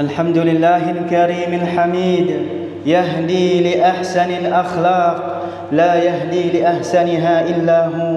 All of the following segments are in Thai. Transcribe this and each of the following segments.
الحمد لله الكريم الحميد. يهدي لأحسن الأخلاق لا يهدي لأحسنها إلا هو.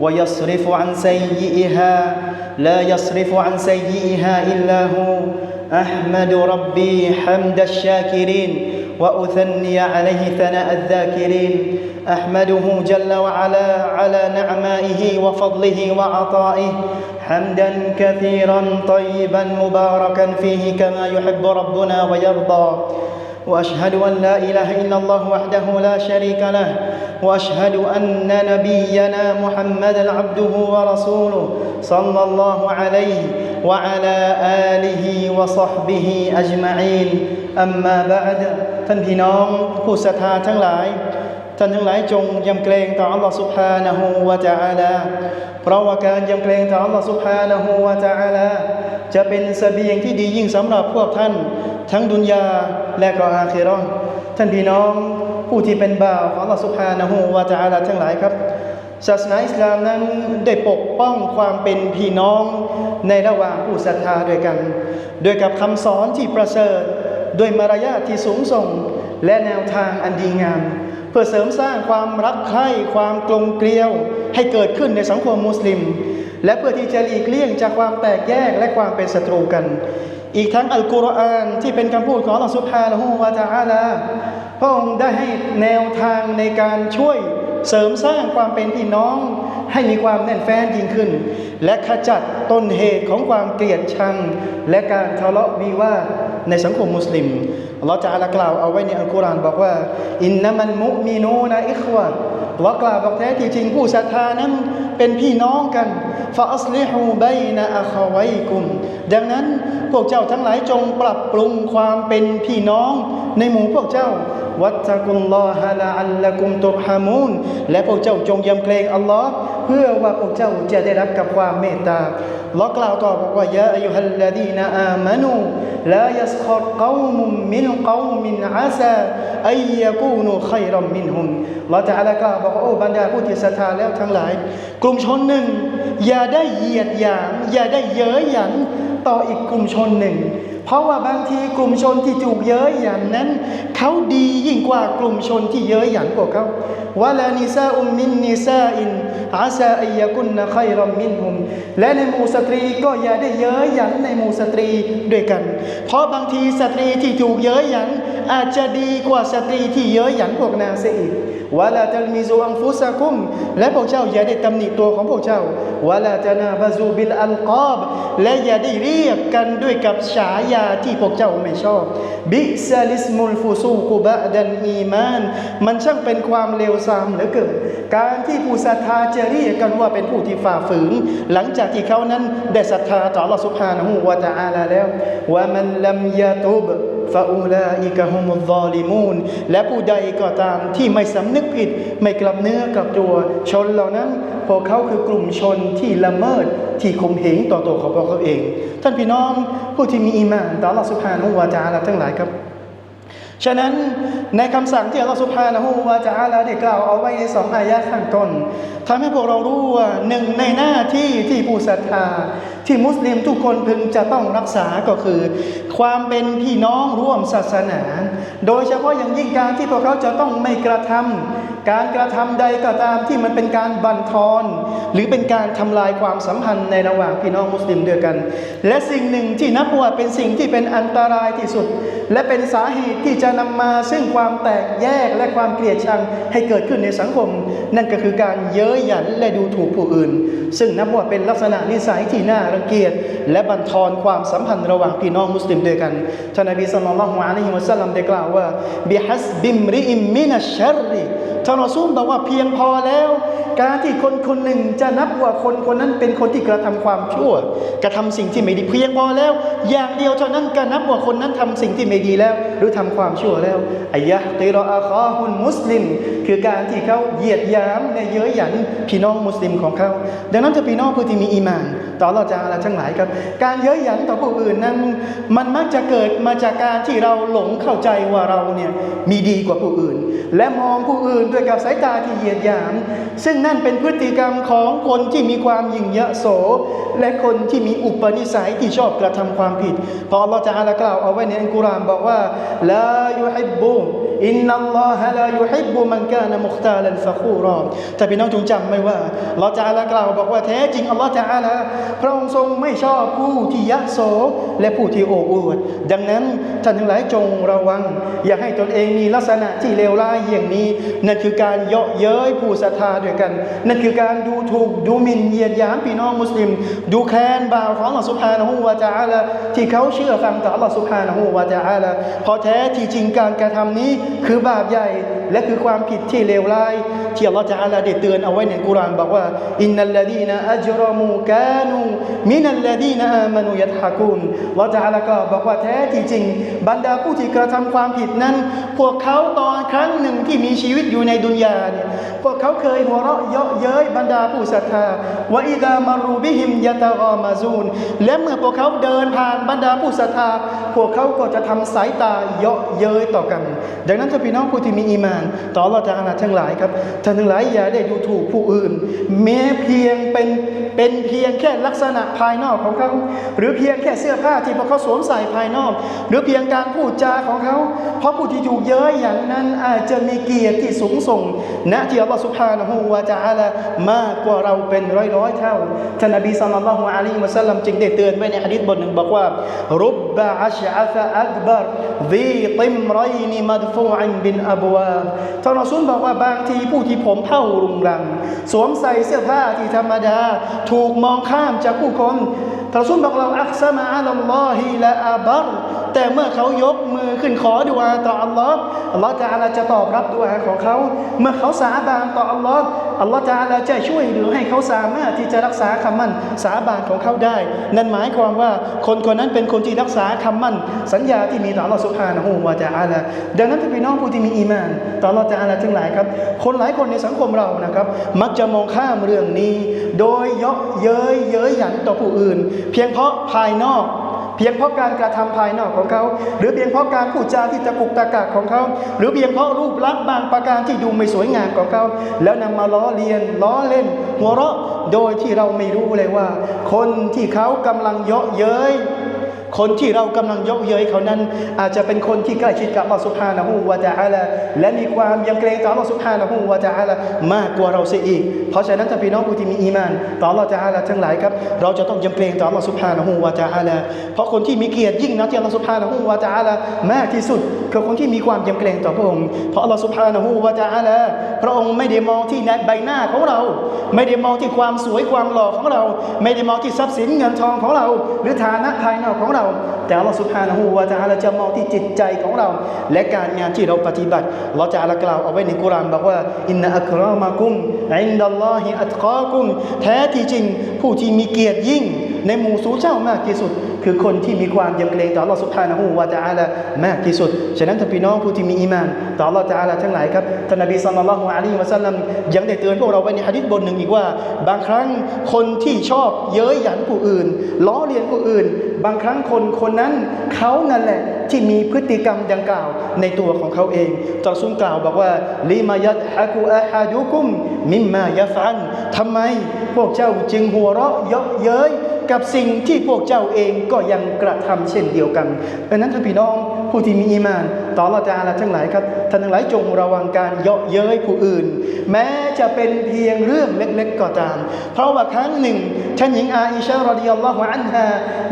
ويصرف عن سيئها لا يصرف عن سيئها إلا هو. أحمد ربي حمد الشاكرين وأثني عليه ثناء الذاكرين. أحمده جل وعلا على نعمائه وفضله وعطائه حمدا كثيرا طيبا مباركا فيه كما يحب ربنا ويرضى واشهد ان لا اله الا الله وحده لا شريك له واشهد ان نبينا محمدا عبده ورسوله صلى الله عليه وعلى اله وصحبه اجمعين اما بعد ท่านพี่น้องผู้ศรัทธาทั้งหลาย ท่านทั้งหลายจงยำเกรงต่ออัลลอฮฺสุบฮานะฮูวาจาลาเพราะว่าการยำเกรงต่ออัลลอฮฺสุบฮานะฮูวาจาลาจะเป็นสเสบียงที่ดียิ่งสำหรับพวกท่าน ทั้งดุนยาและก็อาคีรอนท่านพี่น้องผู้ที่เป็นบ่าวของอัลลอฮฺสุบฮานะฮูวาจาลาทั้งหลายครับศาสนาอิสลามนั้นได้ปกป้องความเป็นพี่น้องในระหว่างผู้ศรัทธาด้วยกัน โดยกับคำสอนที่ประเสริฐ ด้วยมารยาทที่สูงส่ง และแนวทางอันดีงาม พื่อเสริมสร้างความรักใคร่ความกลมเกลียวให้เกิดขึ้นในสังคมมุสลิม และเพื่อที่จะหลีกเลี่ยงจากความแตกแยกและความเป็นศัตรูกัน อีกทั้งอัลกุรอานที่เป็นคำพูดของอัลลอฮฺซุบฮานะฮูวะตะอาลาพระองค์ได้ให้แนวทางในการช่วยเสริมสร้างความเป็นพี่น้องให้มีความแน่นแฟ้นยิ่งขึ้น และขจัดต้นเหตุของความเกลียดชัง และการทะเลาะวิวาท ในสังคมมุสลิมอัลลอฮฺจะอาลากล่าวเอาไว้ในอัลกุรอานบอกว่า อินนามันมุมีนูนะอิควะอัลลอฮฺกล่าวบอกแท้ที่จริงผู้ศรัทธานั้นเป็นพี่น้องกันฟาอัสลิฮูบัยนะอัควไวกุมดังนั้นพวกเจ้าทั้งหลายจงปรับปรุงความเป็นพี่น้องในหมู่พวกเจ้า วัตตะกุลลอฮะละอัลละกุมตุรฮามูนและพวกเจ้าจงยำเกรงอัลลอฮ์เพื่อว่าพวกเจ้าจะได้รับกับความเมตตาลอกล่าวต่อบอกว่ายาอายุฮัลลดีนอามานูลายัสขรกอมุมมินกอมินอาซาอัยยกูนูขัยรมมินฮุมเราจะอะไรก็บอกว่าโอ้บรรดาผู้ที่ศรัทธาแล้วทั้งหลาย กลุ่มชนหนึ่ง อย่าได้เหยียดหยามอย่าได้เย้ยหยันต่ออีกกลุ่มชนหนึ่ง เพราะว่าบางทีกลุ่มชนที่ถูกเย้ยหยันนั้น เขาดียิ่งกว่ากลุ่มชนที่เย้ยหยันพวกเขาวะลานิซาอุมมินนิซาอินอาซาอัยกุนนะขัยรอมมินฮุม และในหมู่สตรีก็อย่าได้เย้ยหยันในหมู่สตรีด้วยกัน เพราะบางทีสตรีที่ถูกเย้ยหยัน อาจจะดีกว่าสตรีที่เย้ยหยันพวกนางเสียอีกวะลาตัลมิซูอังฟุสะกุม และพวกเจ้าอย่าได้ตำหนิตัวของพวกเจ้าวะลาตนาบาซูบิลอัลกอบและอย่าได้เรียกกันด้วยกับฉายาาที่พวกเจ้าไม่ชอบ บิซาลิสมุลฟูซูกุบะดันอีมาน มันช่างเป็นความเลวทรามเหลือเกิน การที่ผู้ศรัทธาจะเรียกกันว่าเป็นผู้ที่ฝ่าฝืน หลังจากที่เขานั้นได้ศรัทธาต่อลอสุภานะฮูวะตะอาลาแล้วว่ามันลัมยาตุบ ฟาอูลาอิกะฮุมุลอลิมูนและผู้ใดก็ตามที่ไม่สำนึกผิด ไม่กลับเนื้อกลับตัวชนเหล่านั้น พวกเขาคือกลุ่มชนที่ละเมิดที่ข่มเหงต่อตัวของพวกเขาเอง ท่านพี่น้องผู้ที่มีอีมานต่อหลักสุภานุวาจาละทั้งหลายครับฉะนั้นในคำสั่งที่อัลลอฮฺสุภฮานะฮูวาจาละได้กล่าวเอาไว้ในสองอายะข้างต้นทำให้พวกเรารู้ว่าหนึ่งในหน้าที่ที่ผู้ศรัทธา ที่มุสลิมทุกคนพึงจะต้องรักษาก็คือ ความเป็นพี่น้องร่วมศาสนา โดยเฉพาะอย่างยิ่งการที่พวกเขาจะต้องไม่กระทำ การกระทำใดก็ตามที่มันเป็นการบั่นทอน หรือเป็นการทำลายความสัมพันธ์ในระหว่างพี่น้องมุสลิมด้วยกัน และสิ่งหนึ่งที่นับว่าเป็นสิ่งที่เป็นอันตรายที่สุด และเป็นสาเหตุที่จะนำมาซึ่งความแตกแยกและความเกลียดชังให้เกิดขึ้นในสังคม นั่นก็คือการเย้ยหยันและดูถูกผู้อื่น ซึ่งนับว่าเป็นลักษณะนิสัยที่น่ารังเกียจและบั่นทอนความสัมพันธ์ระหว่างพี่น้องมุสลิมด้วยกันท่านนบีศ็อลลัลลอฮุอะลัยฮิวะซัลลัมได้กล่าวว่าบิฮัสบิมริอิมมินัชชัรริ ท่านรอซูลบอกว่าเพียงพอแล้ว การที่คนคนหนึ่งจะนับว่าคนคนนั้นเป็นคนที่กระทำความชั่ว กระทำสิ่งที่ไม่ดีเพียงพอแล้ว อย่างเดียวเท่านั้นก็นับว่าคนนั้นทำสิ่งที่ไม่ดีแล้ว หรือทำความชั่วแล้วอายะติรออาคอฮุนมุสลิม คือการที่เขาเหยียดยามในเย้ยหยันพี่น้องมุสลิมของเขาดังนั้นถ้าพี่น้องผู้ที่มีอีมาน ต่อเราจะอะไรทั้งหลายครับ การเย้ยหยันต่อผู้อื่นนั้น มันมักจะเกิดมาจากการที่เราหลงเข้าใจว่าเราเนี่ยมีดีกว่าผู้อื่น และมองผู้อื่นด้วยกับสายตาที่เหยียดหยาม ซึ่งนั่นเป็นพฤติกรรมของคนที่มีความยิ่งยโส และคนที่มีอุปนิสัยที่ชอบกระทำความผิด เพราะอัลลอฮฺจะอาลากล่าวเอาไว้ในอัลกุรอานบอกว่าลายุฮิบบุ อินนัลลอฮะลายุฮิบบุมันกานะมุขตาลันฟะคูรอแต่พี่น้องจงจำไว้ว่าอัลลอฮฺจะอาลากล่าวบอกว่าแท้จริงอัลลอฮฺจะอาลาพระองค์ทรงไม่ชอบผู้ที่ยะโสและผู้ที่โอ้อวด ดังนั้นท่านทั้งหลายจงระวัง อย่าให้ตนเองมีลักษณะที่เลวร้ายอย่างนี้ นั่นคือการเยาะเย้ยผู้ศรัทธาด้วยกัน นั่นคือการดูถูกดูหมิ่นเหยียดหยามพี่น้องมุสลิม ดูแคลนบ่าวของอัลลอฮฺสุบฮานะฮูวะตะอาลาที่เขาเชื่อฟังต่ออัลลอฮฺสุบฮานะฮูวะตะอาลาเพราะแท้ที่จริงการกระทำนี้คือบาปใหญ่และคือความผิดที่เลวร้าย ที่อัลลอฮฺตะอาลาได้เตือนเอาไว้ในกุรานบอกว่าอินนัลลดีนอัจรมูกานูมินัลลดีนอามานูยัตฮะกูนอัลลอฮฺตะอาลาก็บอกว่าแท้ที่จริง บรรดาผู้ที่กระทำความผิดนั้น พวกเขาตอนครั้งหนึ่งที่มีชีวิตอยู่ในดุนยาเนี่ยพวกเขาเคยหัวเราะเยาะเย้ยบรรดาผู้ศรัทธาวะอิดามารูบิฮิมยะตะกอมาซูนและเมื่อพวกเขาเดินผ่านบรรดาผู้ศรัทธา พวกเขาก็จะทำสายตาเยาะเย้ยต่อกัน ดังนั้นถ้าพี่น้องผู้ที่มีอีมาน ต่ออัลเราจะอาลาทั้งหลายครับท่านทั้งหลายอย่าได้ดูถูกผู้อื่น แม้เพียงเป็นเป็นเพียงแค่ลักษณะภายนอกของเขา หรือเพียงแค่เสื้อผ้าที่พวกเขาสวมใส่ภายนอก หรือเพียงการพูดจาของเขา เพราะผู้ที่ถูกเย้ยอย่างนั้นอาจจะมีเกียรติที่สูงส่งณที่อัลลอฮฺสุบฮานะฮูวะตะอาลามากกว่าเราเป็นร้อยร้อยเท่าท่านนบีศ็อลลัลลอฮุอะลัยฮิวะสัลลัมจึงได้เตือนไว้ในหะดีษบทหนึ่งบอกว่ารุบบะอัชอะฟะอักบรซีติมไรนิมัดฟูอันบินอับวาท่านรอซูลบอกว่าบางทีผู้ที่ผมเผ่ารุงรัง สวมใส่เสื้อผ้าที่ธรรมดา ถูกมองข้ามจากผู้คนทาระสุนบอกเราอักษมาอัลลอฮิละอาบัร แต่เมื่อเขายกมือขึ้นขอดุอาต่ออัลลอฮ์อัลลอฮ์จะอาลาจะตอบรับดุอาของเขา เมื่อเขาสาบานต่ออัลลอฮ์อัลลอฮ์จะอาลาจะช่วยเหลือให้เขาสามารถที่จะรักษาคำมั่นสาบานของเขาได้ นั่นหมายความว่าคนคนนั้นเป็นคนที่รักษาคำมั่น สัญญาที่มีต่ออัลลอฮ์สุบฮานะฮูวะจะอาลาดังนั้นพี่น้องผู้ที่มีอีมานต่ออัลลอฮ์จะอาลาทั้งหลายครับ คนหลายคนในสังคมเรานะครับ มักจะมองข้ามเรื่องนี้ โดยยาะเย้ยเย้ยหยันต่อผู้อื่น เพียงเพราะภายนอก เพียงเพราะการกระทำภายนอกของเขา หรือเพียงเพราะการพูดจาที่ตะกุกตะกักของเขา หรือเพียงเพราะรูปลักษณ์บางประการที่ดูไม่สวยงามของเขา แล้วนำมาล้อเลียนล้อเล่น หัวเราะโดยที่เราไม่รู้เลยว่า คนที่เขากำลังเยาะเย้ย คนที่เรากำลังยกเย้ยเขานั้น อาจจะเป็นคนที่ใกล้ชิดกับอัลลอฮฺสุบฮานะฮูวะตะอาลาและมีความยำเกรงต่ออัลลอฮฺสุบฮานะฮูวะตะอาลามากกว่าเราเสียอีก เพราะฉะนั้นถ้าพี่น้องผู้ที่มีอีมาน ต่ออัลลอฮฺตะอาลาทั้งหลายครับ เราจะต้องยำเกรงต่ออัลลอฮฺสุบฮานะฮูวะตะอาลาเพราะคนที่มีเกียรติยิ่งนะที่อัลลอฮฺสุบฮานะฮูวะตะอาลามากที่สุดคือคนที่มีความยำเกรงต่อพระองค์ เพราะอัลลอฮฺสุบฮานะฮูวะตะอาลาพระองค์ไม่ได้มองที่ใบหน้าของเรา ไม่ได้มองที่ความสวยความหล่อของเรา ไม่ได้มองที่ทรัพย์สินเงินทองของเรา หรือฐานะภายนอกของเราแต่อัลลอฮฺสุบฮานะฮูวะตะอาลาจะมองที่จิตใจของเรา และการงานที่เราปฏิบัติเราจะอาลากล่าวเอาไว้ในกุรานบอกว่าอินนะอัครามะกุมอินดัลลอฮิอัตกากุมแท้ที่จริงผู้ที่มีเกียรติยิ่ง ในหมู่สูเจ้ามากที่สุด คือคนที่มีความยำเกรงต่ออัลลอฮฺสุบฮานะฮูวะตาลามากที่สุดฉะนั้นท่านพี่น้องผู้ที่มีอีมานต่ออัลลอฮฺตะอาลาทั้งหลายครับท่านนบีศ็อลลัลลอฮุอะลัยฮิวะซัลลัมยังได้เตือนพวกเราไว้ในหะดีษบทหนึ่งอีกว่า บางครั้งคนที่ชอบเย้ยหยันผู้อื่นล้อเลียนผู้อื่น บางครั้งคนคนนั้นเขานั่นแหละที่มีพฤติกรรมดังกล่าวในตัวของเขาเองตรัสซุนกล่าวบอกว่าลิมายัดฮะกูอาฮาดุกุมมิมมายะฟันทำไมพวกเจ้าจึงหัวเราะเยาะเย้ยกับสิ่งที่พวกเจ้าเองก็ยังกระทำเช่นเดียวกันดังนั้นท่านพี่น้อง ผู้ที่มีอีมาน ต่อเราจะอาลาทั้งหลายครับท่านทั้งหลายจงระวังการเยาะเย้ยผู้อื่น แม้จะเป็นเพียงเรื่องเล็กๆก็ตาม เพราะว่าครั้งหนึ่งท่านหญิงอาอิชารอดิยัลลอฮุอันฮา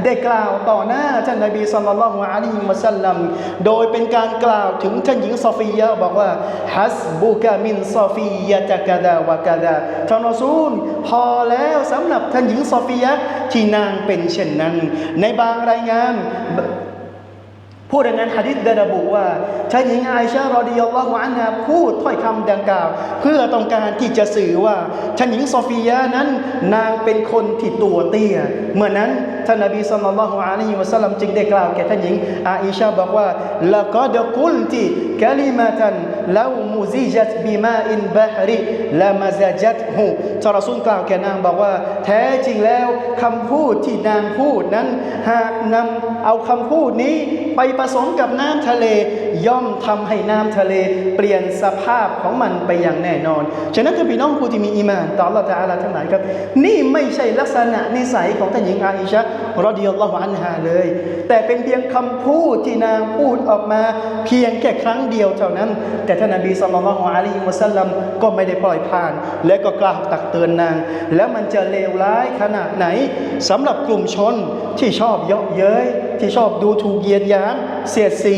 ได้กล่าวต่อหน้าท่านนบีสัลลัลลอฮุอะลัยฮิวะสัลลัมโดยเป็นการกล่าวถึงท่านหญิงซอฟียะบอกว่าฮัสบุกะมินซอฟียะตะกะดาวะกะดาท่านรอซูลพอแล้วสำหรับท่านหญิงซอฟียะที่นางเป็นเช่นนั้น ในบางรายงาน ผู้รายงานหะดิษได้ระบุว่าชายหญิงอาอิชารอดิยัลลอฮุอันฮาพูดถ้อยคำดังกล่าว เพื่อต้องการที่จะสื่อว่าชายหญิงโซฟียานั้นนางเป็นคนที่ตัวเตี้ย เมื่อนั้นท่านนบีสัลลัลลอฮุอะลัยฮิวะสัลลัมจึงได้กล่าวแก่ท่านหญิงอาอิชาบอกว่าละกอดกุลติกลิมาตัน ลามุซิจัตบิมาอินบาฮริละมาซาจัตฮูทานรอซูลกล่าวแก่นางบอกว่า แท้จริงแล้วคำพูดที่นางพูดนั้น หากนำเอาคำพูดนี้ไปผสมกับน้ำทะเล ย่อมทำให้น้ำทะเล เปลี่ยนสภาพของมันไปอย่างแน่นอน ฉะนั้นท่านพี่น้องผู้ที่มีอีมานต่อลลอฮฺตะอาลาทั้งหลายครับ นี่ไม่ใช่ลักษณะนิสัยของท่านหญิงอาอิชะห์รอดิยัลลอฮุอันฮาเลย แต่เป็นเพียงคำพูดที่นางพูดออกมา เพียงแค่ครั้งเดียวเท่านั้น แต่ท่านนบีศ็อลลัลลอฮุอะลัยฮิวะสัลลัมก็ไม่ได้ปล่อยผ่าน และก็กล่าวตักเตือนนาง แล้วมันจะเลวร้ายขนาดไหนสำหรับกลุ่มชนที่ชอบเยาะเย้ย ที่ชอบดูถูกเยียดยามเสียดสี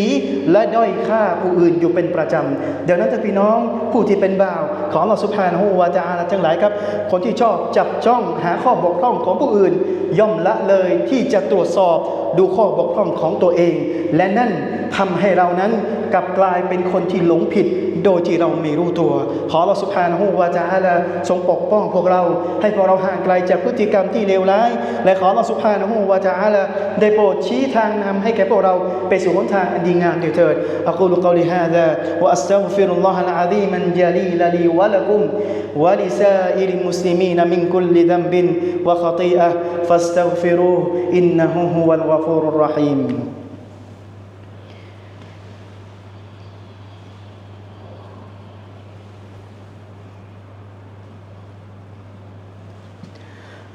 และด้อยค่าผู้อื่นอยู่เป็นประจำเดี๋ยวนั้นจะพี่น้องผู้ที่เป็นบ่าว ของเราสุภานะฮูวาจาอาทั้งหลายครับ คนที่ชอบจับจ้องหาข้อบกพร่องของผู้อื่น ย่อมละเลยที่จะตรวจสอบดูข้อบกพร่องของตัวเอง และนั่นทำให้เรานั้น กลับกลายเป็นคนที่หลงผิด โดยที่เราไม่รู้ตัว ขอเราสุภานะฮูวาจาอาลาทรงปกป้องพวกเรา ให้พวกเราห่างไกลจากพฤติกรรมที่เลวร้าย และขอเราสุภานะฮูวาจาอาลาได้โปรดชี้ทางนำให้แก่พวกเราไปสู่หนทางอันดีงามเถิดเถิดอักูลุกอลิฮาดะวะอัสตัฆฟิรุลลอฮะลอะซีมันญะลีลลีวะละกุมวะลิซาอิริลมุสลิมีนมินคุลลิดัมบินวะขตีอะห์ฟัสตัฆฟิรูอินนะฮูฮุวัลกะฟูรุรเราะฮีม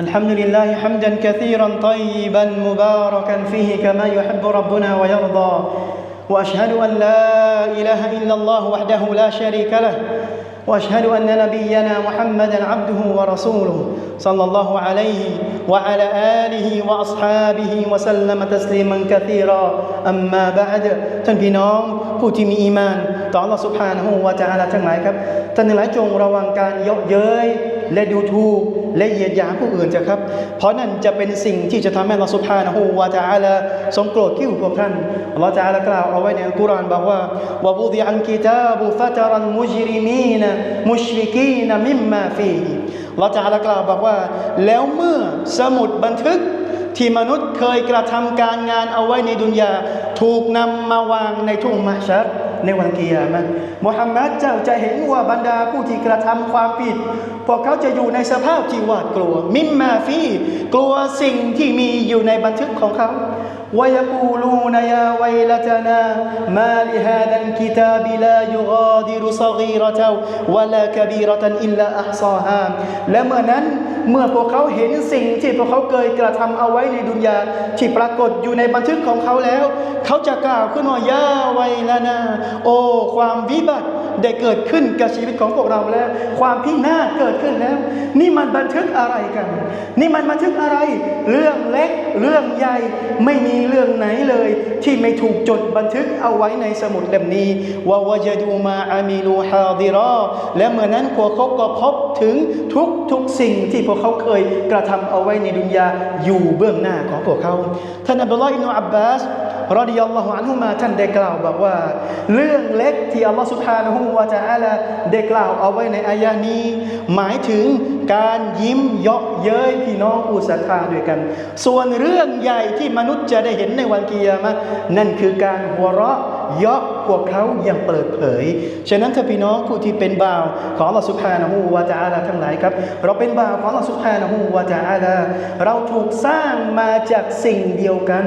الحمد لله حمدا كثيرا طيبا مباركا فيه كما يحب ربنا ويرضى واشهد ان لا اله الا الله وحده لا شريك له واشهد ان نبينا محمدا عبده ورسوله صلى الله عليه وعلى اله واصحابه وسلم تسليما كثيرا اما بعد ท่านพี่น้องผู้ที่มีอีมานต่อ Allah سبحانه และ تعالى ทั้งหลายครับท่านทั้งหลายจงระวังการเยาะเย้ยและดูถูก และเหยียดหยามผู้อื่นเถอะครับ เพราะนั่นจะเป็นสิ่งที่จะทำให้เราสุภานะฮูวาจาละทรงโกรธกิ้วพวกท่านอัลลอฮฺจะกล่าวเอาไว้ในอัลกุรอานบอกว่าวะบุดิอันกิตาบุฟะตรันมุจริมีนมุชริกีนมิมมาฟีลลอฮฺจะกล่าวบอกว่า แล้วเมื่อสมุดบันทึกที่มนุษย์เคยกระทำการงานเอาไว้ในดุนยาถูกนำมาวางในทุ่งมะชัด ในวันกิยามะห์มุฮัมมัดเจ้าจะเห็นว่าบรรดาผู้ที่กระทำความผิด พวกเขาจะอยู่ในสภาพที่หวาดกลัว มิมมาฟี กลัวสิ่งที่มีอยู่ในบันทึกของเขา ويقولون يا ويلتنا ما لهذا الكتاب لا يغادر صغيرة ولا كبيرة إلا أحصاها และเมื่อนั้นเมื่อพวกเขาเห็นสิ่งที่พวกเขาเคยกระทำเอาไว้ในดุนยาที่ปรากฏอยู่ในบันทึกของเขาแล้ว เขาจะกล่าวขึ้นว่ายาไวลานา โอ้ความวิบัติ ได้เกิดขึ้นกับชีวิตของพวกเราแล้ว ความพินาศเกิดขึ้นแล้ว นี่มันบันทึกอะไรกัน นี่มันบันทึกอะไร เรื่องเล็กเรื่องใหญ่ไม่มีเรื่องไหนเลย ที่ไม่ถูกจดบันทึกเอาไว้ในสมุดเล่มนี้ว่าวจดูมาอามิลูฮาดิรอและเมื่อนั้นพวกเขาก็พบถึงทุกทุกสิ่งที่พวกเขาเคยกระทำเอาไว้ในดุนยาอยู่เบื้องหน้าของพวกเขาท่านอับดุลลอฮ์อิบนุอับบาส รอดิยัลลอฮุอันฮุมาท่านได้กล่าวบอกว่า เรื่องเล็กที่อัลลอฮฺสุบฮานะฮูวะตะอาลาได้กล่าวเอาไว้ในอายะนี้ หมายถึงการยิ้มเยาะเย้ยพี่น้องผู้ศรัทธาด้วยกัน ส่วนเรื่องใหญ่ที่มนุษย์จะได้เห็นในวันกิยามะนั่นคือการหัวเราะ ยาะพวกเขาอย่างเปิดเผย ฉะนั้นถ้าพี่น้องผู้ที่เป็นบ่าวของอัลอสุบฮานะฮูวะตะอาลาทั้งหลายครับ เราเป็นบ่าวของอัลอสุบฮานะฮูวะตะอาลาเราถูกสร้างมาจากสิ่งเดียวกัน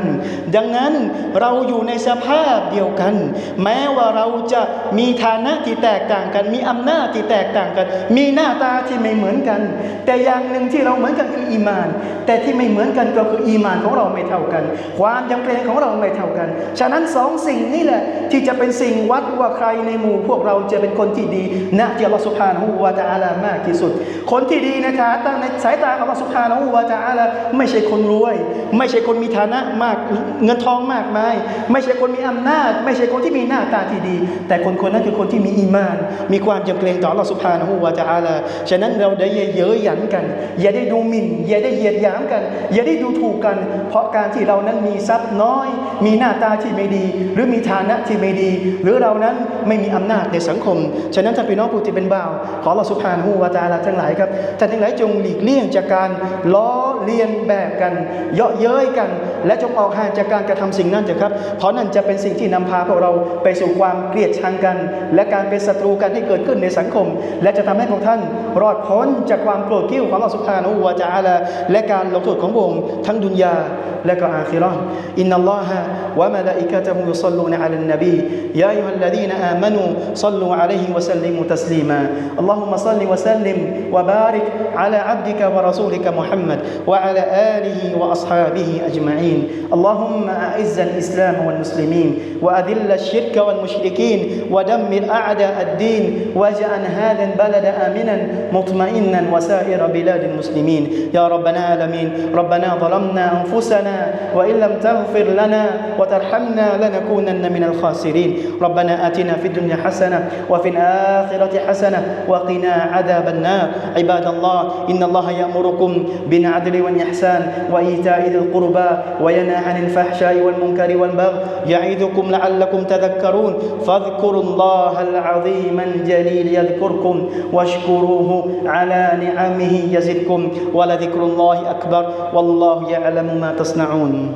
ดังนั้นเราอยู่ในสภาพเดียวกัน แม้ว่าเราจะมีฐานะที่แตกต่างกัน มีอำนาจที่แตกต่างกัน มีหน้าตาที่ไม่เหมือนกัน แต่อย่างหนึ่งที่เราเหมือนกันคืออีมาน แต่ที่ไม่เหมือนกันก็คืออีมานของเราไม่เท่ากัน ความยำเกรงของเราไม่เท่ากัน ฉะนั้นสองสิ่งนี้แหละที่จะเป็นสิ่งวัดว่าใครในหมู่พวกเราจะเป็นคนที่ดีนะที่อัลลอฮฺสุบฮานะฮูวะตะอาลามากที่สุด คนที่ดีนะคะตั้งในสายตาของอัลลอฮฺสุบฮานะฮูวะตะอาลาไม่ใช่คนรวย ไม่ใช่คนมีฐานะมากเงินทองมากมาย ไม่ใช่คนมีอำนาจ ไม่ใช่คนที่มีหน้าตาที่ดี แต่คนคนนั้นคือคนที่มีอีมาน มีความยำเกรงต่ออัลลอฮฺสุบฮานะฮูวะตะอาลาฉะนั้นเราได้เย้ยหยันกัน อย่าได้ดูหมิ่น อย่าได้เหยียดหยามกัน อย่าได้ดูถูกกัน เพราะการที่เรานั้นมีทรัพย์น้อย มีหน้าตาที่ไม่ดี หรือมีฐานะที่ไม่ดี หรือเรานั้นไม่มีอำนาจในสังคม ฉะนั้นท่านพี่น้องผู้ที่เป็นบ่าว ขอเราสุภานะฮูวาตาลาทั้งหลายครับท่านทั้งหลายจงหลีกเลี่ยงจากการล้อเรียนแบบกัน เยาะเย้ยกัน และจงออกห่างจากการกระทำสิ่งนั้นเถอะครับ เพราะนั่นจะเป็นสิ่งที่นำพาพวกเราไปสู่ความเกลียดชังกัน และการเป็นศัตรูกันให้เกิดขึ้นในสังคม และจะทำให้พวกท่านรอดพ้นจากความโกรธกิ้วของอัลลอฮฺสุบฮานะฮูวะตะอาลาและการลงโทษของพระองทั้งดุนยา لك آخرة إن الله وملائكته يصلون على النبي. يا أيها الذين آمنوا صلوا عليه وسلموا تسليما. اللهم صل وسلم وبارك على عبدك ورسولك محمد وعلى آله وأصحابه أجمعين. اللهم أعز الإسلام والمسلمين وأذل الشرك والمشركين ودمر أعداء الدين واجعل هذا البلد آمنا مطمئنا وسائر بلاد المسلمين. يا ربنا العالمين. ربنا ظلمنا أنفسنا وإن لم تغفر لنا وترحمنا لنكونن من الخاسرين. ربنا آتنا في الدنيا حسنة وفي الآخرة حسنة وقنا عذاب النار. عباد الله إن الله يأمركم بالعدل والإحسان وإيتاء ذي القربى وينهى عن الفحشاء والمنكر والبغي يعظكم لعلكم تذكرون. فاذكروا الله العظيم الجليل يذكركم واشكروه على نعمه يزدكم ولذكر الله أكبر. والله يعلم ما تصنعون. يسمعون